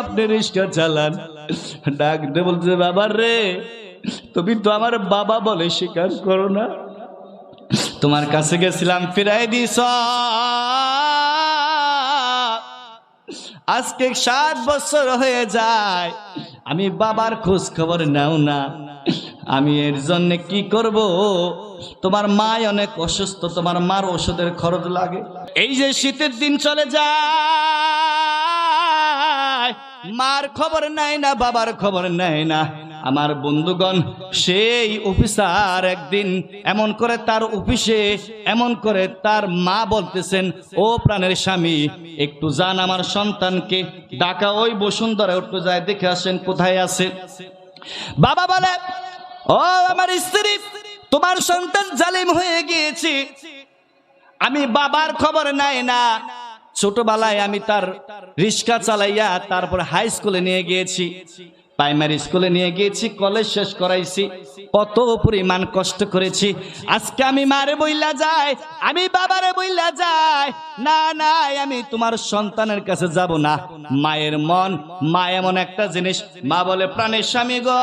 আপনি রিক্সা চালান। ডাক দে বলছে বাবার রে, তুমি তো আমার বাবা বলে স্বীকার করো না। তোমার কাছে গেছিলাম, ফিরাই দিস আজকে সাত বছর হয়ে যায়, আমি বাবার খোঁজ খবর নাও না। আমি এর জন্য কি করব? তোমার মা অনেক অসুস্থ, তোমার মার ওষুধের খরচ লাগে। এই যে শীতের দিন চলে যায় মার খবর নেয় না, বাবার খবর নেয় না। আমার বন্ধুগণ, সেই অফিসার একদিন এমন করে তার অফিসে, এমন করে তার মা বলতেছেন, ও প্রাণের স্বামী, একটু যান আমার সন্তানকে। ডাকা ওই বসুন্ধরা একটু যায়, দেখে আসেন কোথায় আছে। বাবা বলে, ও আমার স্ত্রী, তোমার সন্তান জালিম হয়ে গিয়েছি। আমি বাবার খবর নাই না ছোটবেলায় আমি তার রিক্সা চালাইয়া তারপর হাই স্কুলে নিয়ে গিয়েছি। প্রাইমারি স্কুলে নিয়ে গিয়েছি কলেজ শেষ করাইছি। কত পরিমাণ কষ্ট করেছি। আজকে আমি মারে বইলা যাই, আমি বাবারে বইলা যাই। না না আমি তোমার সন্তানের কাছে যাব না। মায়ের মন, মা এমন একটা জিনিস, মা বলে, প্রাণের স্বামী গো।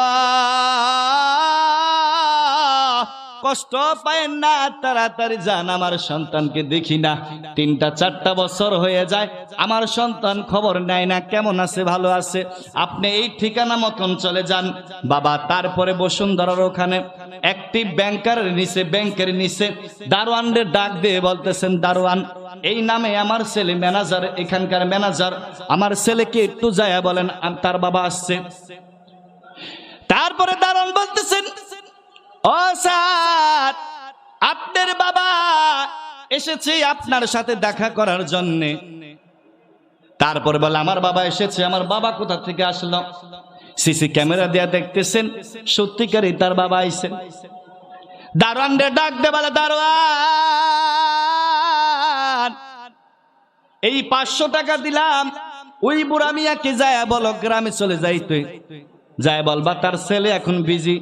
কষ্ট পায়েন না, তাড়াতাড়ি যান, আমার সন্তানকে দেখি না। তিনটা, চারটা বছর হয়ে যায়, আমার সন্তান খবর নেয় না, কেমন আছে, ভালো আছে? আপনি এই ঠিকানা মতন চলে যান। বাবা, তারপরে বসুন্ধরার ওখানে একটি ব্যাংকার নিচে ব্যাংকের নিচে, দারোয়ানদের ডাক দিয়ে বলতেছেন, দারোয়ান, এই নামে আমার ছেলে ম্যানেজার এখানকার ম্যানেজার আমার ছেলেকে একটু যায় বলেন তার বাবা আসছে। তারপরে দারোয়ান বলতেছেন ও স্যার আপনার বাবা এসেছে আপনার সাথে দেখা করার জন্য। তারপর বলে, আমার বাবা এসেছে, আমার বাবা কোথা থেকে আসলো? সিসি ক্যামেরা দিয়া দেখতেছেন, সত্যিকারই তার বাবা আইছেন দারোয়ান ডাক দে দারোয়ান, এই পাঁচশো টাকা দিলাম, ওই বুড়া মিয়াকে যায় বলো, গ্রামে চলে যাইতে। যায় বলবা তার ছেলে এখন বিজি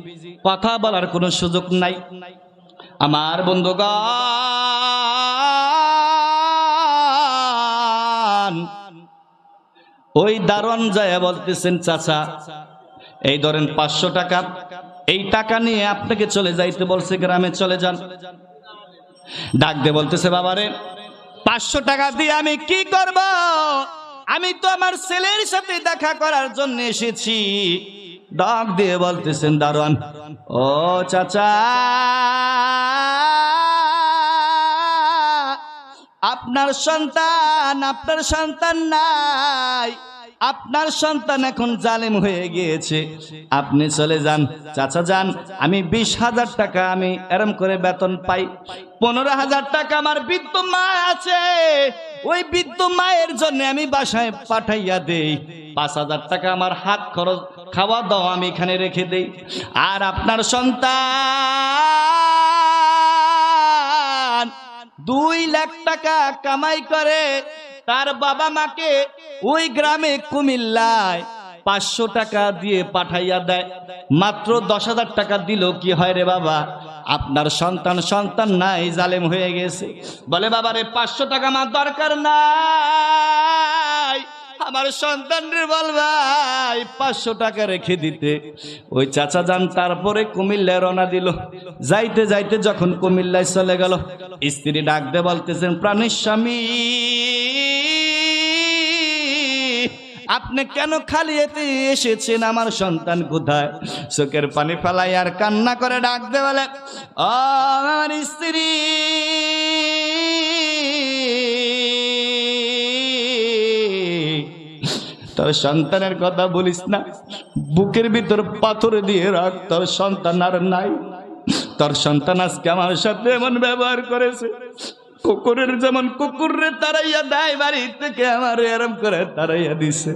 কথা বলার কোনো সুযোগ নাই। আমার বন্ধুগণ, ওই দারোয়ান যায় বলতেছেন, চাচা, এই ধরেন পাঁচশো টাকা, এই টাকা নিয়ে আপনাকে চলে যাইতে বলছে গ্রামে, চলে যান। ডাক দে বলতেছে, বাবারে, পাঁচশো টাকা দিয়ে আমি কি করব? আমি তো আমার ছেলের সাথে দেখা করার জন্য এসেছি। ডাক দিয়ে বলতেছেন, দারোয়ান, ও চাচা, আপনার সন্তান আপনার সন্তান নাই। আপনার সন্তান এখন জালেম হয়ে গিয়েছে। আপনি চলে যান। চাচা যান, আমি বিশ হাজার টাকা আমি এরম করে বেতন পাই। পনেরো হাজার টাকা আমার বৃদ্ধ মা আছে। ওই বৃদ্ধ মায়ের জন্য আমি বাসায় পাঠাইয়া দেই। পাঁচ হাজার টাকা আমার হাত খরচ খাওয়া দাওয়া আমি এখানে রেখে দেই। আর আপনার সন্তান দুই লাখ টাকা কামাই করে, তার বাবা মাকে ওই গ্রামে কুমিল্লায় পাঁচশো টাকা দিয়ে পাঠাইয়া দেয়। মাত্র দশ হাজার টাকা দিল, কি হয় রে বাবা? আপনার সন্তান সন্তান নাই, জালেম হয়ে গেছে। বলে, বাবারে, পাঁচশো টাকা আমার দরকার নাই। আমার সন্তানের বল ভাই পাঁচশো টাকা রেখে দিতে। ওই চাচা যান তারপরে কুমিল্লায় রওনা দিল। যাইতে যাইতে যখন কুমিল্লায় চলে গেল, স্ত্রী ডাক দে বলতেছেন, প্রাণের স্বামী, আপনি কেন খালি এতে এসেছেন? আমার সন্তান কোথায়? চোখের পানি ফেলাই আর কান্না করে ডাক দে বলে, "ও, আমার স্ত্রী তোর সন্তানের কথা বলিস না। বুকের ভিতর পাথর দিয়ে রাখ তোর সন্তান আর নাই। তোর সন্তান আজকে আমার সাথে এমন ব্যবহার করেছে। কুকুরের যেমন কুকুরে তারাইয়া দেয় বাড়ি থেকে আমার এরম করে তারাইয়া দিছে।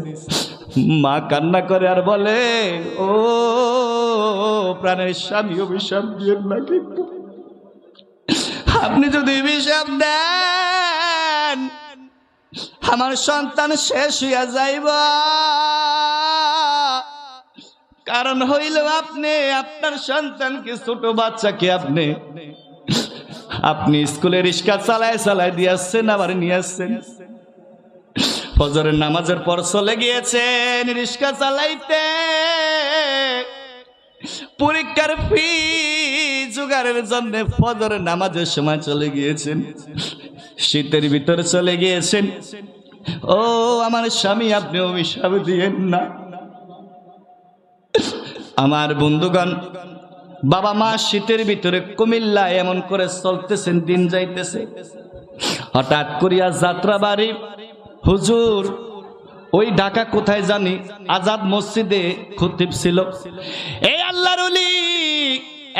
মা কান্না করে আর বলে, ও, প্রাণের স্বামী, অভিশাপ দিয়ে না কিন্তু। আপনি যদি অভিশাপ দেন আমার সন্তান শেষ হইয়া যাইব। কারণ হইল আপনি, আপনার সন্তানকে ছোট বাচ্চাকে আপনি? আপনি স্কুলে রিক্সা চালায় চালায় দিয়ে আসছেন, আবার নিয়ে আসছেন। ফজরের নামাজের পর চলে গিয়েছেন রিক্সা চালাইতে। পরীক্ষার ফি জোগাড়ের জন্য ফজরের নামাজের সময় চলে গিয়েছেন। শীতের ভিতরে চলে গিয়েছেন। ও, আমার স্বামী, আপনি অভিশাপ দিয়েন না। আমার বন্ধুগণ, বাবা মা শীতের ভিতরে কুমিল্লা এমন করে চলতেছেন, দিন যাইতেছে। হঠাৎ করিয়া যাত্রা বাড়ি হুজুর, ওই ঢাকা কোথায় জানি, আজাদ মসজিদে খতিব ছিল। এই আল্লাহর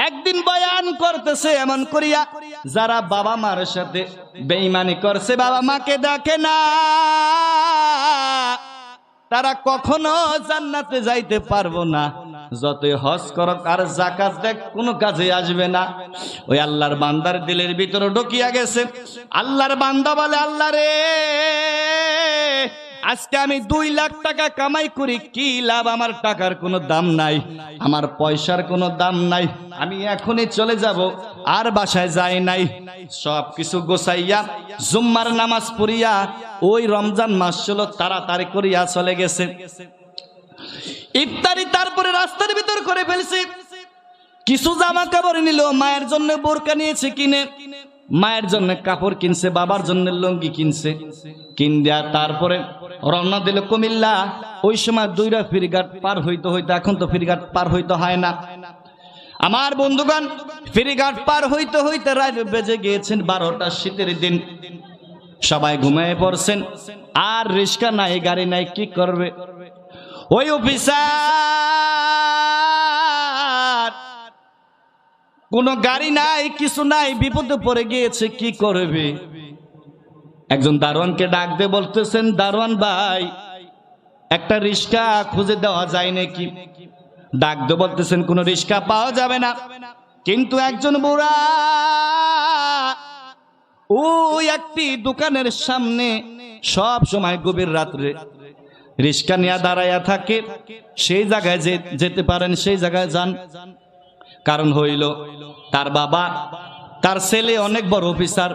একদিন বয়ান করতেছে এমন করিয়া, যারা বাবা মার সাথে বেঈমানি করছে, বাবা মাকে দেখে না। তারা কখনো জান্নাতে যাইতে পারব না। যতই হজ করক, আর জাকাত দেখ, কোনো কাজে আসবে না। ওই আল্লাহর বান্দার দিলের ভিতরে ঢুকিয়া গেছে। আল্লাহর বান্দা বলে, আল্লাহ রে! আজকে আমি দুই লাখ টাকা কামাই করি, কি লাভ? আমার টাকার কোনো দাম নাই, আমার পয়সার কোনো দাম নাই, আমি এখনই চলে যাব, আর বাসায় যাই নাই। সব কিছু গোসাইয়া জুম্মার নামাজ পড়িয়া, ওই রমজান মাস ছিল, তাড়াতাড়ি করিয়া চলে গেছে। ইফতারি তারপরে রাস্তার ভিতর করে ফেলছে। কিছু জামা কাপড় নিল, মায়ের জন্য বোরকা নিয়েছে কিনে। মায়ের জন্য কাপড় কিনছে, বাবার জন্য লঙ্গি কিনছে। কিন দেয়া তারপরে রওনা দিল কুমিল্লা। ওই সময় দুইটা ফিরিঘাট পার হইতে হইতে, এখন তো ফিরিঘাট পার হইতে হয় না। আমার বন্ধুগণ, ফেরিঘাট পার হইতে হইতে রাত বেজে গিয়েছেন বারোটা শীতের দিন। সবাই ঘুমিয়ে পড়ছেন। আর রিস্কা নাই, গাড়ি নাই, কি করবে? ওই অফিসার কোনো গাড়ি নাই, কিছু নাই, বিপদে পড়ে গিয়েছে, কি করবে? একজন দারোয়ানকে ডাক দিয়ে বলতেছেন, দারোয়ান ভাই, একটা রিস্কা খুঁজে দেওয়া যায় নাকি? ডাক দিয়ে বলতেছেন, কোনো রিস্কা পাওয়া যাবে না। কিন্তু একজন বুড়া ওই একটি দোকানের সামনে সব সময় গভীর রাত্রে রিস্কা নিয়ে দাঁড়াইয়া থাকে। সেই জায়গায় যেতে পারেন, সেই জায়গায় যান। কারণ হইল তার বাবা, তার ছেলে অনেক বড় অফিসার।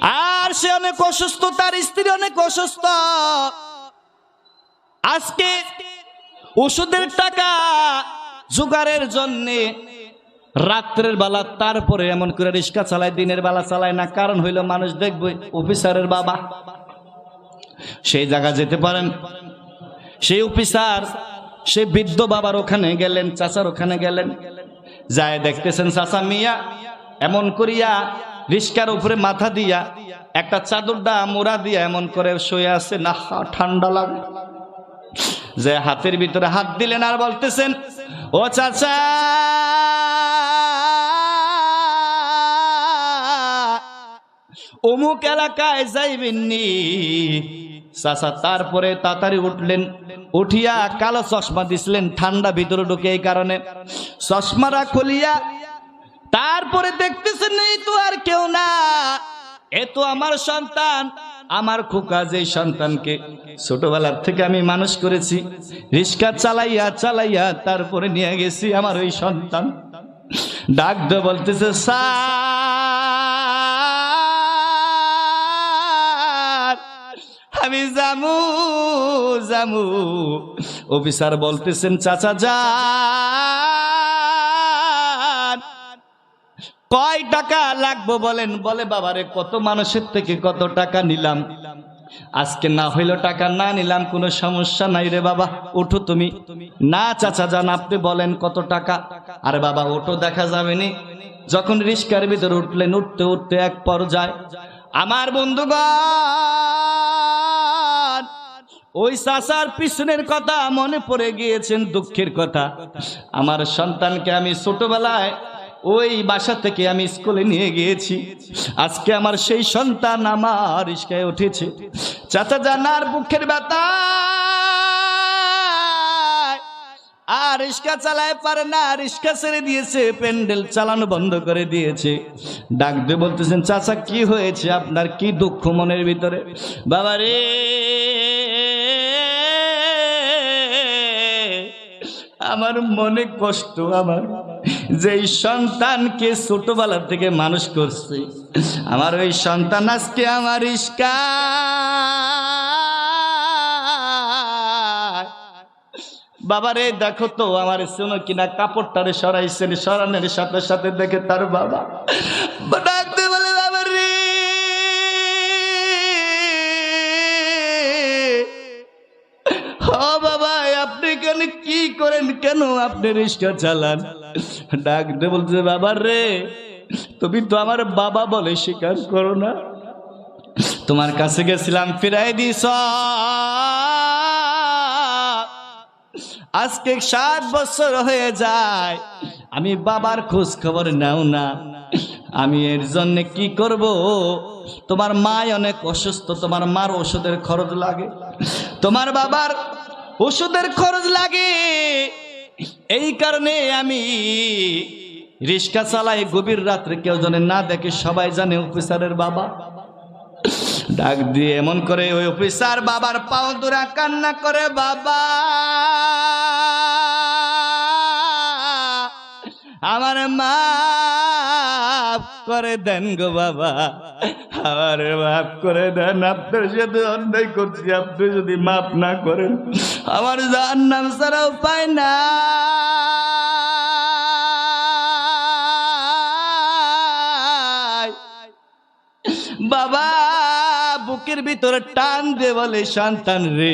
আর সে অনেক অসুস্থ, তার স্ত্রী অনেক অসুস্থ। আজকে ওষুধের টাকা জোগাড়ের জন্যে রাত্রের বেলা তারপরে এমন করে রিক্সা চালায়, দিনের বেলা চালায় না। কারণ হইল মানুষ দেখবে অফিসারের বাবা। সেই জায়গা যেতে পারেন। সেই অফিসার সে বৃদ্ধ বাবার ওখানে গেলেন, চাচার ওখানে গেলেন। যায় দেখতেছেন চাচা মিয়া এমন করিয়া রিস্কার উপরে মাথা দিয়া একটা চাদরটা মোড়া দিয়া এমন করে শুয়ে আছে। না ঠান্ডা লাগে। যে হাতের ভিতরে হাত দিলেন আর বলতেছেন, ও চাচা, অমুক এলাকায় যাইবেননি? চাচা, তারপরে তাড়াতাড়ি উঠলেন। উঠিয়া কালো চশমা দিছিলেন, ঠান্ডা ভিতরে ঢুকে এই কারণে। চশমারা খুলিয়া তারপরে দেখতেছেন, এই তো আর কেউ না। এ তো আমার সন্তান, আমার খোকা যে সন্তানকে ছোটবেলার থেকে আমি মানুষ করেছি। রিক্সা চালাইয়া চালাইয়া তারপরে নিয়ে গেছি আমার ওই সন্তান। ডাক বলতেছে, স্যার আমি জামু জামু। অফিসার বলতেছেন, চাচা, যান। কয় টাকা লাগবো বলেন? বলে, বাবারে, কত মানুষের থেকে কত টাকা নিলাম। আজকে না হইল টাকা, না নিলাম, কোনো সমস্যা নাই রে বাবা। ওঠো তুমি। না, চাচা, যান, আপনি বলেন কত টাকা। আরে বাবা ওঠো দেখা যাবে নি। যখন রিস্কার ভিতরে উঠলেন, উঠতে উঠতে এক পর্যায়। আমার বন্ধুগণ ওই চাচার পিছনের কথা মনে পড়ে গিয়েছেন, দুঃখের কথা। আমার সন্তানকে আমি ছোটবেলায় ওই বাসা থেকে আমি স্কুলে নিয়ে গিয়েছি। আজকে আমার সেই সন্তান আমার রিস্কায় উঠেছে। চাচা জানার বুকের ব্যথা আর রিক্সা চালায় পারে না রিক্সা ছেড়ে দিয়েছে, প্যান্ডেল চালানো বন্ধ করে দিয়েছে। ডাক দিয়ে বলতেছেন, চাচা, কি হয়েছে আপনার? কি দুঃখ মনের ভিতরে? বাবা রে আমার মনে কষ্ট আমার। যেই সন্তানকে ছোটবেলা থেকে মানুষ করছে, আমার ওই সন্তান আজকে আমার ইস্কা বাবারে, দেখো তো, আমার শোনো কিনা, কাপড়টারে সরাইছেন, সরানের সাথে সাথে দেখে তার বাবা কেন আপনি রিক্সা চালান? ডাকতে বলছে, বাবা রে, তুমি তো আমার বাবা বলে স্বীকার করো না। তোমার কাছে গেছিলাম, ফিরাই দিস আজকে সাত বছর হয়ে যায়, আমি বাবার খোঁজ খবর নাও না। আমি এর জন্য কি করব? তোমার মা অনেক অসুস্থ, তোমার মার ওষুধের খরচ লাগে। তোমার বাবার ওষুধের খরচ লাগে। এই কারণে আমি রিক্সা চালাই, গভীর রাত্রে কেউ জানে না দেখে সবাই জানে অফিসারের বাবা। ডাক দিয়ে এমন করে, ওই অফিসার বাবার পাও দুরা কান্না করে, বাবা। আমার মা করে দেন গো বাবা। আমার মাফ করে দেন, আপনার সাথে অন্যায় করছি, আপনি যদি মাফ না করেন, আমার যার নাম ছাড়া উপায় নাই। বাবা, বুকের ভিতরে টান দে বলে সন্তান রে।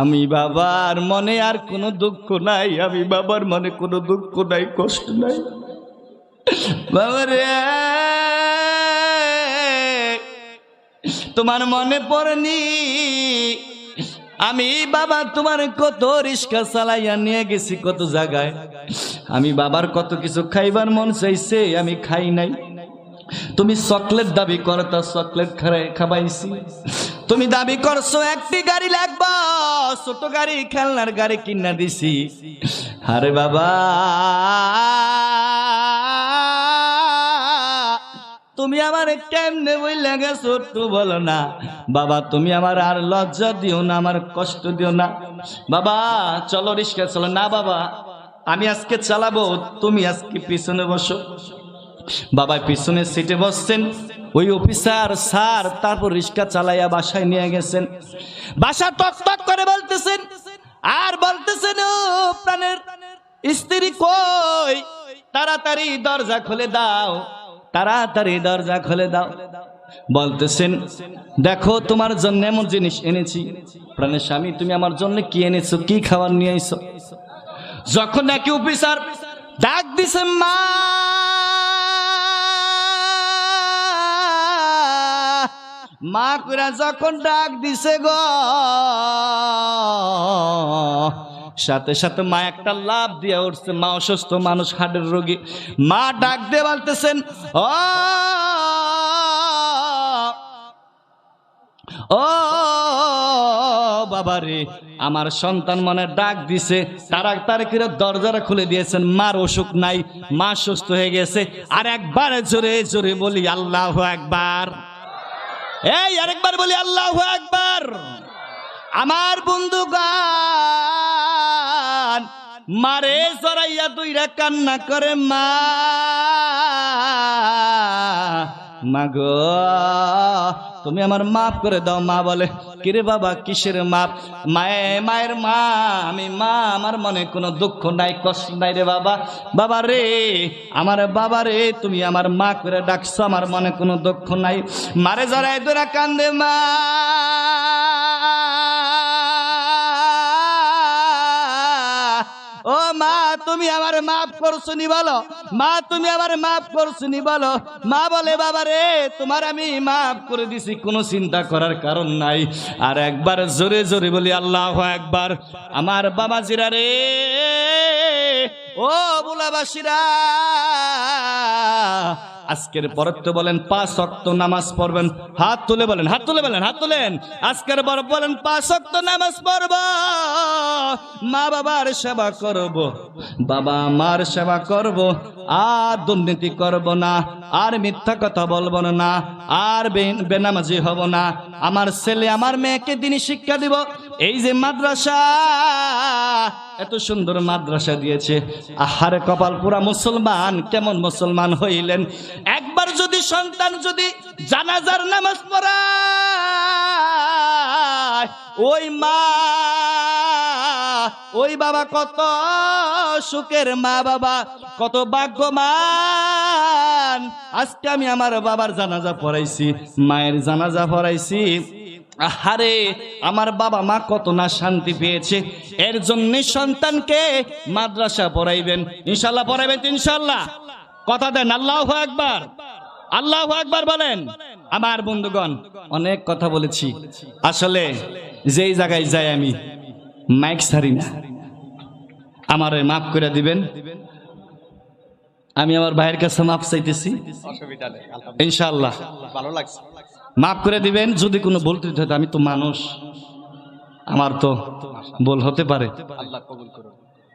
আমি বাবার মনে আর কোনো দুঃখ নাই, আমি বাবার মনে কোনো দুঃখ নাই, কষ্ট নাই। বাবা রে। তোমার মনে পড়নি? আমি বাবা তোমার কত রিস্কা চালাইয়া নিয়ে গেছি কত জায়গায়। আমি বাবার কত কিছু খাইবার মন চাইছে, আমি খাই নাই। তুমি চকলেট দাবি করো, তা চকলেট খাবাইছি। তুমি দাবি করছ, একটি গাড়ি লাগবে, ছোট গাড়ি, খেলনার গাড়ি কিনা দিছি। আরে বাবা আমার কেমনে বইলে গেছো একটু বলো না। বাবা, তুমি আমার আর লজ্জা দিও না, আমার কষ্ট দিও না। বাবা, চলো রিস্কা চলো। না বাবা, আমি আজকে চালাবো, তুমি আজকে পিছনে বসো। বাবা পিছনে সিটে বসছেন। ওই অফিসার স্যার তারপর রিক্সা চালাইয়া বাসায় নিয়ে গেছেন। বাসা টক টক করে বলতেছেন, আর বলতেছেন, ও প্রাণের স্ত্রী কই? তাড়াতাড়ি দরজা খুলে দাও। তাড়াতাড়ি দরজা খুলে দাও। বলতেছেন, দেখো, তোমার জন্য এমন জিনিস এনেছি। প্রাণের স্বামী, তুমি আমার জন্য কি এনেছো? কি খাবার নিয়ে আইছো? যখন নাকি অফিসার ডাক দিছে, মা! মা কুরা যখন ডাক দিছে গো সাথে সাথে মা একটা লাভ দিয়ে উঠছে। মা অসুস্থ মানুষ হার্টের রোগী। মা ডাক দিয়ে বলতেছেন, ও ও বাবা রে আমার সন্তান মনে ডাক দিছে। তারা তার করে দরজাটা খুলে দিয়েছেন। মার অসুখ নাই, মা সুস্থ হয়ে গেছে। আর একবার জোরে জোরে বলি, আল্লাহ একবার এই, আরেকবার বলি, আল্লাহ একবার আমার বন্ধু গান মারে জড়াইয়া দুইরা কান্না করে, মা মাগো তুমি আমার মাফ করে দাও। মা বলে, কিরে বাবা, কিসের মাপ? মায়ে, মায়ের মা, আমি মা, আমার মনে কোনো দুঃখ নাই, কষ্ট নাই রে বাবা। বাবা রে, আমার বাবা রে, তুমি আমার মা করে ডাকছো, আমার মনে কোনো দুঃখ নাই। মারে জড়াই তোরা কান্দে, মা ও মা, তুমি আমার মাফ করছ নি বলো। মা, তুমি আমার মাফ করছ নি বলো। মা বলে, বাবা রে, তোমার আমি মাফ করে দিছি, কোনো চিন্তা করার কারণ নাই। আর একবার জোরে জোরে বলি, আল্লাহ একবার আমার বাবা জিরা রে, ও বুলাবাসীরা আজকের পরে তো বলেন, পাঁচ অক্ত নামাজ পড়বেন। হাত তুলে বলেন, হাত তুলে বলেন, হাত তুলেন। আজকের পর বলেন, পাঁচ অক্ত নামাজ পড়ব। মা বাবার সেবা করব, বাবা মার সেবা করব, আর দুর্নীতি করব না, আর মিথ্যা কথা বলব না, আর বেনামাজি হব না। আমার ছেলে, আমার মেয়েকে তিনি শিক্ষা দিব এই যে মাদ্রাসা, এত সুন্দর মাদ্রাসা দিয়েছে। আহারে কপাল, পুরা মুসলমান, কেমন মুসলমান হইলেন। একবার যদি সন্তান যদি জানাজার নামাজ পড়ায়, ওই মা, ওই বাবা কত সুখের মা বাবা, কত ভাগ্যমান আজকে আমি আমার বাবার জানাজা পড়াইছি, মায়ের জানাজা পড়াইছি। আহারে আমার বাবা মা কত না শান্তি পেয়েছে। এর জন্য সন্তানকে মাদ্রাসা পড়াইবেন। ইনশাল্লাহ পড়াইবেন ইনশাল্লাহ। কথা দেন আল্লাহ একবার আল্লাহ একবার বলেন। আমার বন্ধুগণ অনেক কথা বলেছি। আসলে যেই জায়গায় যাই আমি মাইক ছাড়ি না। আমার মাফ করে দিবেন। আমি আমার ভাইয়ের কাছে মাফ চাইতেছি। ইনশাল্লাহ। ভালো লাগছে। মাফ করে দিবেন যদি কোনো ভুল ত্রুটি হয় আমি তো মানুষ। আমার তো ভুল হতে পারে।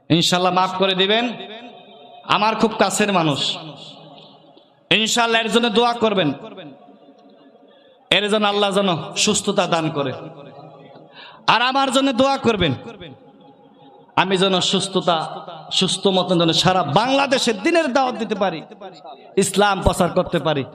ইনশাল্লাহ মাফ করে দিবেন। আমার খুব কাছের মানুষ। ইনশাল্লাহ এর জন্য দোয়া করবেন। এর জন্য আল্লাহ যেন সুস্থতা দান করে। আর আমার জন্য দোয়া করবেন। আমি যেন সুস্থতা সুস্থ মতন যেন সারা বাংলাদেশের দিনের দাওয়াত দিতে পারি। ইসলাম প্রচার করতে পারি।